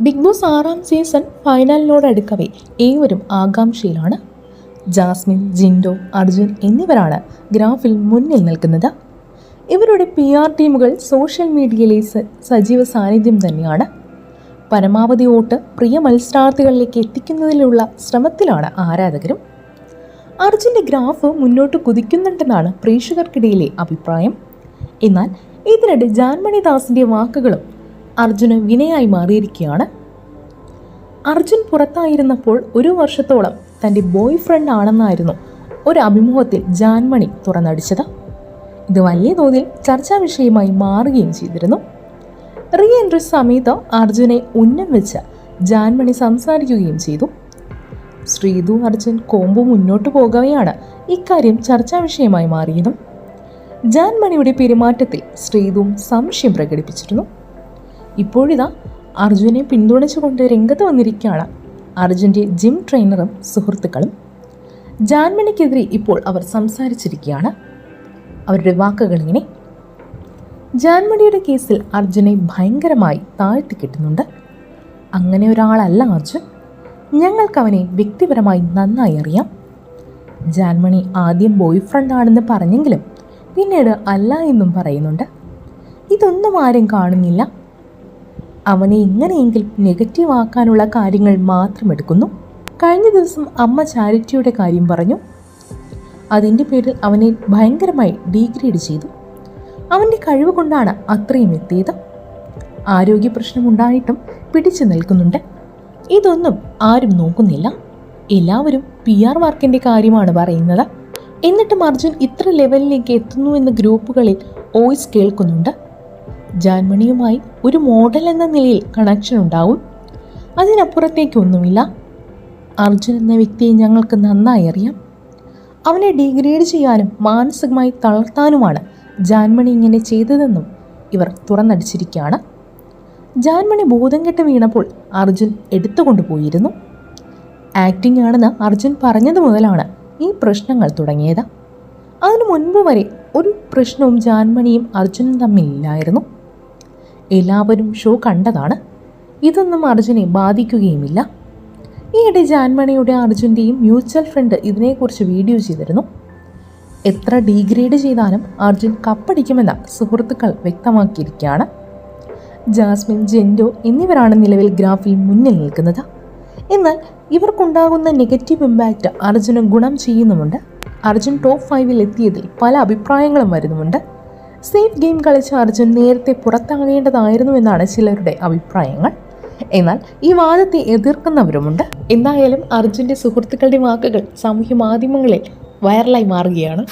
Big Boss ആറാം season ഫൈനലിനോടടുക്കവേ ഏവരും ആകാംക്ഷയിലാണ്. ജാസ്മിൻ ജിൻഡോ അർജുൻ എന്നിവരാണ് ഗ്രാഫിൽ മുന്നിൽ നിൽക്കുന്നത്. ഇവരുടെ പി ആർ ടീമുകൾ സോഷ്യൽ മീഡിയയിലെ സജീവ സാന്നിധ്യം തന്നെയാണ്. പരമാവധി വോട്ട് പ്രിയ മത്സരാർത്ഥികളിലേക്ക് എത്തിക്കുന്നതിലുള്ള ശ്രമത്തിലാണ് ആരാധകരും. അർജുന്റെ ഗ്രാഫ് മുന്നോട്ട് കുതിക്കുന്നുണ്ടെന്നാണ് പ്രേക്ഷകർക്കിടയിലെ അഭിപ്രായം. എന്നാൽ ഇതിനിടെ ജാൻമണി ദാസിന്റെ വാക്കുകളും അർജുന് വിനയായി മാറിയിരിക്കുകയാണ്. അർജുൻ പുറത്തായിരുന്നപ്പോൾ ഒരു വർഷത്തോളം തന്റെ ബോയ് ഫ്രണ്ട് ആണെന്നായിരുന്നു ഒരു അഭിമുഖത്തിൽ ജാൻമണി തുറന്നടിച്ചത്. ഇത് വലിയ തോതിൽ ചർച്ചാ വിഷയമായി മാറുകയും ചെയ്തിരുന്നു. റീ എൻട്രി സമയത്ത് അർജുനെ ഉന്നം വെച്ച് ജാൻമണി സംസാരിക്കുകയും ചെയ്തു. ശ്രീതു അർജുൻ കോമ്പു മുന്നോട്ട് പോകവെയാണ് ഇക്കാര്യം ചർച്ചാ വിഷയമായി മാറിയതും. ജാൻമണിയുടെ പെരുമാറ്റത്തിൽ ശ്രീതുവും സംശയം പ്രകടിപ്പിച്ചിരുന്നു. ഇപ്പോഴിതാ അർജുനെ പിന്തുണച്ചുകൊണ്ട് രംഗത്ത് വന്നിരിക്കുകയാണ് അർജുന്റെ ജിം ട്രെയിനറും സുഹൃത്തുക്കളും. ജാൻമണിക്കെതിരെ ഇപ്പോൾ അവർ സംസാരിച്ചിരിക്കുകയാണ്. അവരുടെ വാക്കുകൾ ഇങ്ങനെ. ജാൻമണിയുടെ കേസിൽ അർജുനെ ഭയങ്കരമായി താഴ്ത്തി കിട്ടുന്നുണ്ട് അങ്ങനെ ഒരാളല്ല അർജുൻ. ഞങ്ങൾക്ക് അവനെ വ്യക്തിപരമായി നന്നായി അറിയാം. ജാൻമണി ആദ്യം ബോയ് ഫ്രണ്ട് ആണെന്ന് പറഞ്ഞെങ്കിലും പിന്നീട് അല്ല എന്നും പറയുന്നുണ്ട്. ഇതൊന്നും ആരും കാണുന്നില്ല. അവനെ ഇങ്ങനെയെങ്കിൽ നെഗറ്റീവ് ആക്കാനുള്ള കാര്യങ്ങൾ മാത്രം എടുക്കുന്നു. കഴിഞ്ഞ ദിവസം അമ്മ ചാരിറ്റിയുടെ കാര്യം പറഞ്ഞു. അതിന്റെ പേരിൽ അവനെ ഭയങ്കരമായി ഡീഗ്രേഡ് ചെയ്തു. അവന്റെ കഴിവ് കൊണ്ടാണ് അത്രയും എത്തിയത്. ആരോഗ്യ പ്രശ്നമുണ്ടായിട്ടും പിടിച്ചു നിൽക്കുന്നുണ്ട്. ഇതൊന്നും ആരും നോക്കുന്നില്ല. എല്ലാവരും പി ആർ വർക്കിന്റെ കാര്യമാണ് പറയുന്നത്. എന്നിട്ടും അർജുൻ ഇത്ര ലെവലിലേക്ക് എത്തുന്നു എന്ന് ഗ്രൂപ്പുകളിൽ വോയിസ് കേൾക്കുന്നുണ്ട്. ജാൻമണിയുമായി ഒരു മോഡൽ എന്ന നിലയിൽ കണക്ഷൻ ഉണ്ടാവും. അതിനപ്പുറത്തേക്കൊന്നുമില്ല. അർജുൻ എന്ന വ്യക്തിയെ ഞങ്ങൾക്ക് നന്നായി അറിയാം. അവനെ ഡീഗ്രേഡ് ചെയ്യാനും മാനസികമായി തളർത്താനുമാണ് ജാൻമണി ഇങ്ങനെ ചെയ്തതെന്നും ഇവർ തുറന്നടിച്ചിരിക്കുകയാണ്. ജാൻമണി ബോധം കെട്ട് വീണപ്പോൾ അർജുൻ എടുത്തുകൊണ്ടുപോയിരുന്നു. ആക്ടിംഗ് ആണെന്ന് അർജുൻ പറഞ്ഞത് മുതലാണ് ഈ പ്രശ്നങ്ങൾ തുടങ്ങിയത്. അതിനു മുൻപ് വരെ ഒരു പ്രശ്നവും ജാൻമണിയും അർജുനും തമ്മിലില്ലായിരുന്നു എല്ലാവരും ഷോ കണ്ടതാണ്. ഇതൊന്നും അർജുനെ ബാധിക്കുകയുമില്ല. ഈയിടെ ജാൻമണിയുടെ അർജുന്റെയും മ്യൂച്വൽ ഫ്രണ്ട് ഇതിനെക്കുറിച്ച് വീഡിയോ ചെയ്തിരുന്നു. എത്ര ഡീഗ്രേഡ് ചെയ്താലും അർജുൻ കപ്പടിക്കുമെന്ന് സുഹൃത്തുക്കൾ വ്യക്തമാക്കിയിരിക്കുകയാണ്. ജാസ്മിൻ ജെൻഡോ എന്നിവരാണ് നിലവിൽ ഗ്രാഫിൽ മുന്നിൽ നിൽക്കുന്നത്. എന്നാൽ ഇവർക്കുണ്ടാകുന്ന നെഗറ്റീവ് ഇമ്പാക്റ്റ് അർജുന് ഗുണം ചെയ്യുന്നുമുണ്ട്. അർജുൻ ടോപ്പ് ഫൈവിൽ എത്തിയതിൽ പല അഭിപ്രായങ്ങളും വരുന്നുമുണ്ട്. സേഫ് ഗെയിം കളിച്ച അർജുൻ നേരത്തെ പുറത്താകേണ്ടതായിരുന്നു എന്നാണ് ചിലരുടെ അഭിപ്രായങ്ങൾ. എന്നാൽ ഈ വാദത്തെ എതിർക്കുന്നവരുമുണ്ട്. എന്തായാലും അർജുന്റെ സുഹൃത്തുക്കളുടെ വാക്കുകൾ സാമൂഹ്യ മാധ്യമങ്ങളിൽ വൈറലായി മാറുകയാണ്.